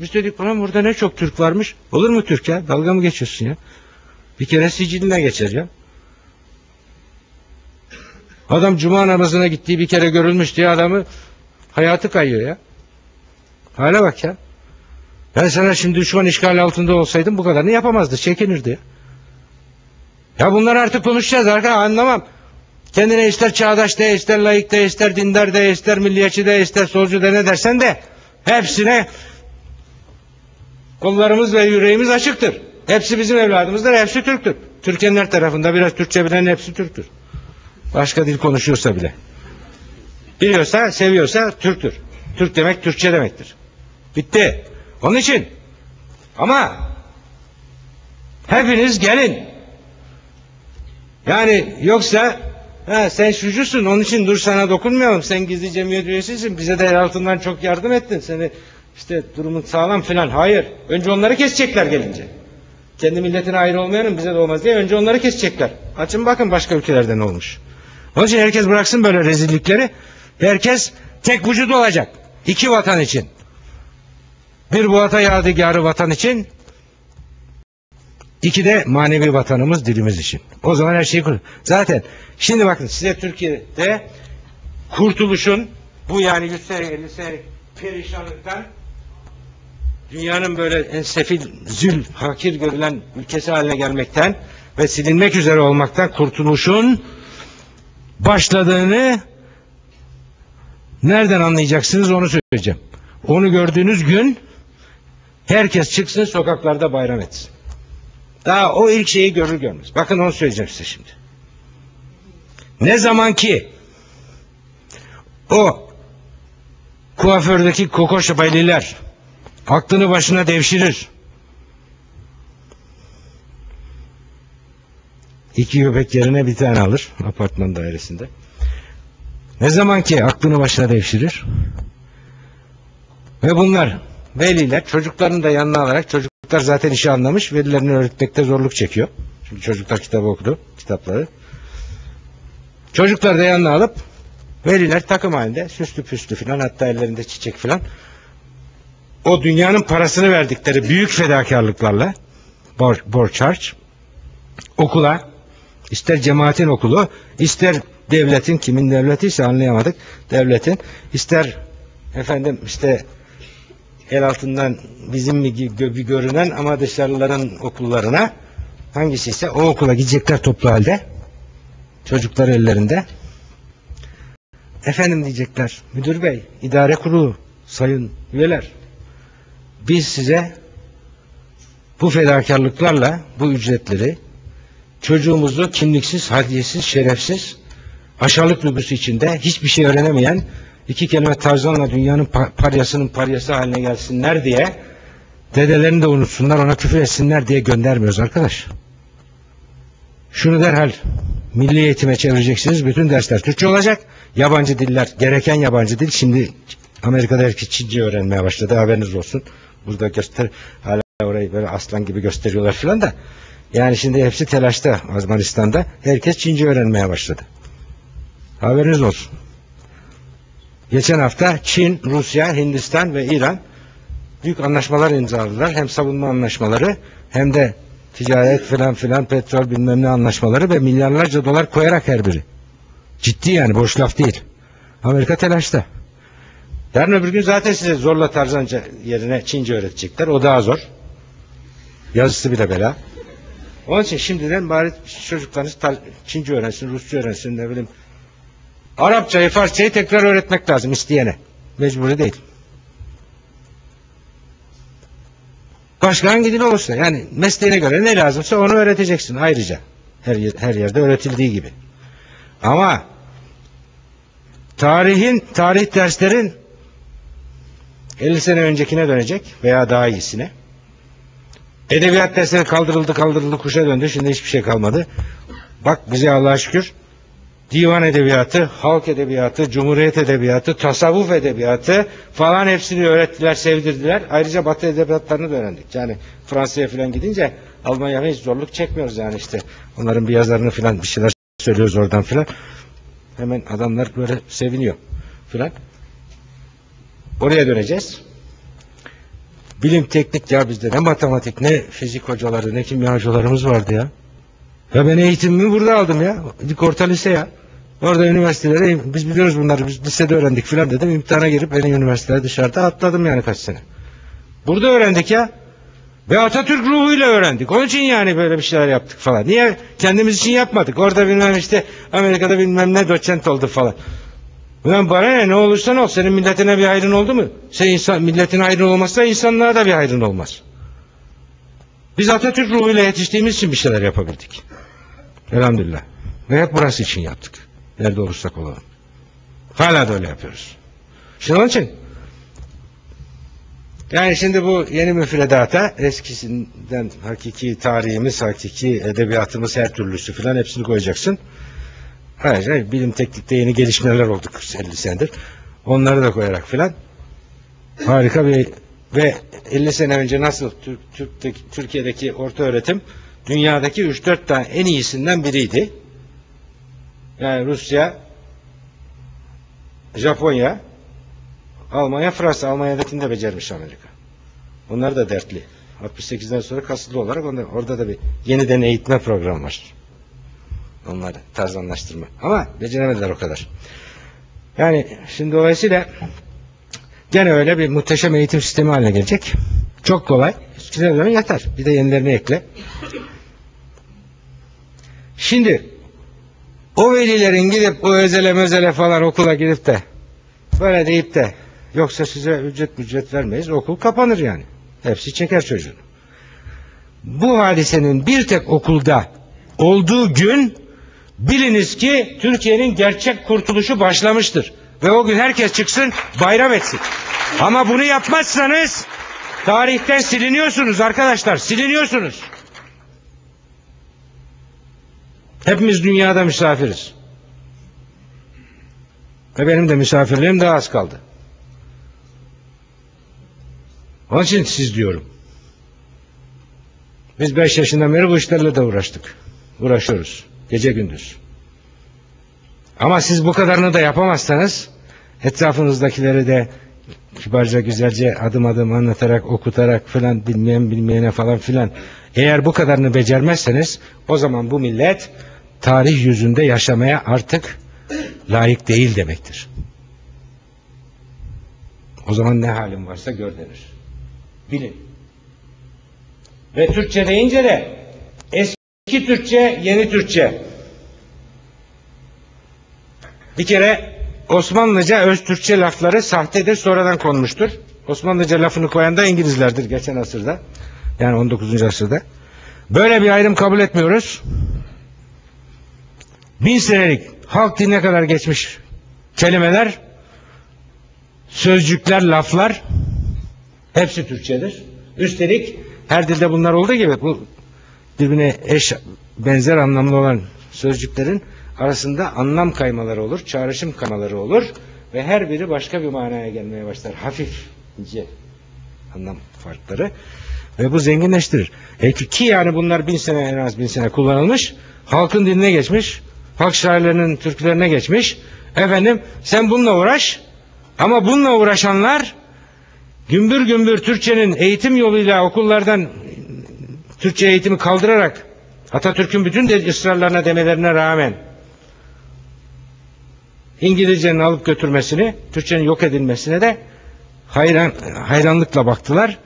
Biz dedik ulan burada ne çok Türk varmış. Olur mu Türk ya? Dalga mı geçiyorsun ya? Bir kere siciline geçer ya. Adam cuma namazına gittiği bir kere görülmüş diye adamı hayatı kayıyor ya. Hale bak ya. Ben sana şimdi düşman işgal altında olsaydım bu kadarını yapamazdı. Çekinirdi ya. Ya bunlar artık konuşacağız arkadaşlar anlamam. Kendine ister çağdaş de, ister layık de, ister dindar de, ister milliyetçi de, ister solcu de ne dersen de hepsine kollarımız ve yüreğimiz açıktır. Hepsi bizim evladımızdır, hepsi Türktür. Türkiye'nin her tarafında biraz Türkçe bilen hepsi Türktür. Başka dil konuşuyorsa bile. Biliyorsa, seviyorsa Türktür. Türk demek Türkçe demektir. Bitti. Onun için ama hepiniz gelin. Yani yoksa ha, sen şucusun onun için dur sana dokunmayalım. Sen gizli cemiyet üyesisin. Bize de el altından çok yardım ettin. Seni işte durumun sağlam filan. Hayır. Önce onları kesecekler gelince. Kendi milletine ayrı olmayanın bize de olmaz diye önce onları kesecekler. Açın bakın başka ülkelerde ne olmuş. Onun için herkes bıraksın böyle rezillikleri. Herkes tek vücut olacak. İki vatan için. Bir bu ata yadigarı vatan için, iki de manevi vatanımız dilimiz için. O zaman her şeyi kur. Zaten şimdi bakın size Türkiye'de kurtuluşun bu yani 100 sene 50 senelik perişanlıktan dünyanın böyle en sefil, zül, hakir görülen ülkesi haline gelmekten ve silinmek üzere olmaktan kurtuluşun başladığını nereden anlayacaksınız onu söyleyeceğim. Onu gördüğünüz gün herkes çıksın sokaklarda bayram etsin. Daha o ilk şeyi görür görmez. Bakın onu söyleyeceğim size şimdi. Ne zaman ki o kuafördeki kokoş beyliler aklını başına devşirir. İki köpek yerine bir tane alır apartman dairesinde. Ne zaman ki aklını başına devşirir ve bunlar veliler çocuklarını da yanına alarak çocuklar zaten işi anlamış velilerini öğretmekte zorluk çekiyor. Çünkü çocuklar kitabı okudu kitapları. Çocuklar da yanına alıp veliler takım halinde süslü püslü filan hatta ellerinde çiçek filan o dünyanın parasını verdikleri büyük fedakarlıklarla borç, borç harç okula ister cemaatin okulu ister devletin kimin devleti ise anlayamadık devletin ister efendim işte el altından bizim gibi görünen ama dışarıların okullarına hangisi ise o okula gidecekler toplu halde çocuklar ellerinde. Efendim diyecekler müdür bey idare kurulu sayın üyeler biz size bu fedakarlıklarla bu ücretleri çocuğumuzu kimliksiz, hadiyesiz, şerefsiz, aşağılık duygusu içinde hiçbir şey öğrenemeyen iki kelime tarzanla dünyanın paryasının paryası haline gelsinler diye dedelerini de unutsunlar ona küfür etsinler diye göndermiyoruz arkadaş. Şunu derhal milli eğitime çevireceksiniz. Bütün dersler Türkçe olacak. Yabancı diller, gereken yabancı dil. Şimdi Amerika'da herkes Çince öğrenmeye başladı. Haberiniz olsun. Burada göster hala orayı böyle aslan gibi gösteriyorlar filan da. Yani şimdi hepsi telaşta Afganistan'da. Herkes Çince öğrenmeye başladı. Haberiniz olsun. Geçen hafta Çin, Rusya, Hindistan ve İran büyük anlaşmalar imzaladılar. Hem savunma anlaşmaları hem de ticaret filan filan petrol bilmem ne anlaşmaları ve milyarlarca dolar koyarak her biri. Ciddi yani boş laf değil. Amerika telaşta. Yarın öbür gün zaten size zorla Tarzanca yerine Çince öğretecekler. O daha zor. Yazısı bile bela. Onun için şimdiden bari çocuklarınız Çince öğrensin, Rusça öğrensin, ne bileyim. Arapçayı, Farsçayı tekrar öğretmek lazım isteyene. Mecburi değil. Başka hangi dil olursa yani mesleğine göre ne lazımsa onu öğreteceksin ayrıca. Her, her yerde öğretildiği gibi. Ama tarihin, tarih derslerin 50 sene öncekine dönecek veya daha iyisine. Edebiyat dersleri kaldırıldı kaldırıldı kuşa döndü. Şimdi hiçbir şey kalmadı. Bak bize Allah'a şükür divan edebiyatı, halk edebiyatı, cumhuriyet edebiyatı, tasavvuf edebiyatı falan hepsini öğrettiler, sevdirdiler. Ayrıca batı edebiyatlarını da öğrendik. Yani Fransa'ya falan gidince Almanya'ya hiç zorluk çekmiyoruz yani işte. Onların bir yazarını falan bir şeyler söylüyoruz oradan filan. Hemen adamlar böyle seviniyor filan. Oraya döneceğiz. bilim teknik ya bizde ne matematik ne fizik hocaları ne kimya hocalarımız vardı ya. Ya ben eğitimimi burada aldım ya. İlk orta lise ya. Orada üniversitelere biz biliyoruz bunları biz lisede öğrendik filan dedim. İmtihana girip en iyi üniversitelere dışarıda atladım yani kaç sene. Burada öğrendik ya. Ve Atatürk ruhuyla öğrendik. Onun için yani böyle bir şeyler yaptık falan. Niye? Kendimiz için yapmadık. Orada bilmem işte Amerika'da bilmem ne doçent oldu falan. Ulan bana ne ne olursan ol senin milletine bir hayrın oldu mu? Sen insan, milletin hayrın olmazsa insanlığa da bir hayrın olmaz. Biz Atatürk ruhuyla yetiştiğimiz için bir şeyler yapabildik. Elhamdülillah. Ve hep burası için yaptık. Nerede olursak olalım. Hala da öyle yapıyoruz. Şimdi onun için yani şimdi bu yeni müfredata eskisinden hakiki tarihimiz, hakiki edebiyatımız her türlüsü filan hepsini koyacaksın. Ayrıca bilim teknikte yeni gelişmeler oldu 50 senedir. Onları da koyarak filan. Harika bir ve 50 sene önce nasıl Türk, Türk'teki, Türkiye'deki orta öğretim dünyadaki 3-4 tane en iyisinden biriydi. Yani Rusya, Japonya, Almanya, Fransa. Almanya'dakini de becermiş Amerika. Onlar da dertli. 68'den sonra kasıtlı olarak onda, orada da bir yeniden eğitme programı var. Onları tarzanlaştırma. Ama beceremediler o kadar. Yani şimdi dolayısıyla gene öyle bir muhteşem eğitim sistemi haline gelecek. Çok kolay. Eskiden zaman yeter. Bir de yenilerini ekle. Şimdi o velilerin gidip o özele mözele falan okula gidip de böyle deyip de yoksa size ücret ücret vermeyiz okul kapanır yani. Hepsi çeker çocuğunu. Bu hadisenin bir tek okulda olduğu gün biliniz ki Türkiye'nin gerçek kurtuluşu başlamıştır. Ve o gün herkes çıksın bayram etsin. Ama bunu yapmazsanız tarihten siliniyorsunuz arkadaşlar siliniyorsunuz. Hepimiz dünyada misafiriz. Ve benim de misafirliğim daha az kaldı. Onun için siz diyorum. Biz beş yaşından beri bu işlerle de uğraştık. Uğraşıyoruz. Gece gündüz. Ama siz bu kadarını da yapamazsanız etrafınızdakileri de kibarca güzelce adım adım anlatarak okutarak filan bilmeyen bilmeyene falan filan eğer bu kadarını becermezseniz o zaman bu millet tarih yüzünde yaşamaya artık layık değil demektir. O zaman ne halim varsa gör denir. Bilin. Ve Türkçe deyince de eski Türkçe, yeni Türkçe. Bir kere Osmanlıca öz Türkçe lafları sahtedir, sonradan konmuştur. Osmanlıca lafını koyan da İngilizlerdir geçen asırda. Yani 19. asırda. Böyle bir ayrım kabul etmiyoruz. Bin senelik halk diline kadar geçmiş kelimeler, sözcükler, laflar hepsi Türkçedir. Üstelik her dilde bunlar olduğu gibi bu birbirine eş benzer anlamlı olan sözcüklerin arasında anlam kaymaları olur, çağrışım kaymaları olur ve her biri başka bir manaya gelmeye başlar. Hafif, ince anlam farkları ve bu zenginleştirir. E ki yani bunlar bin sene en az bin sene kullanılmış, halkın diline geçmiş, halk şairlerinin türkülerine geçmiş. Efendim sen bununla uğraş ama bununla uğraşanlar gümbür gümbür Türkçenin eğitim yoluyla okullardan Türkçe eğitimi kaldırarak Atatürk'ün bütün de ısrarlarına demelerine rağmen İngilizcenin alıp götürmesini, Türkçenin yok edilmesine de hayran, hayranlıkla baktılar.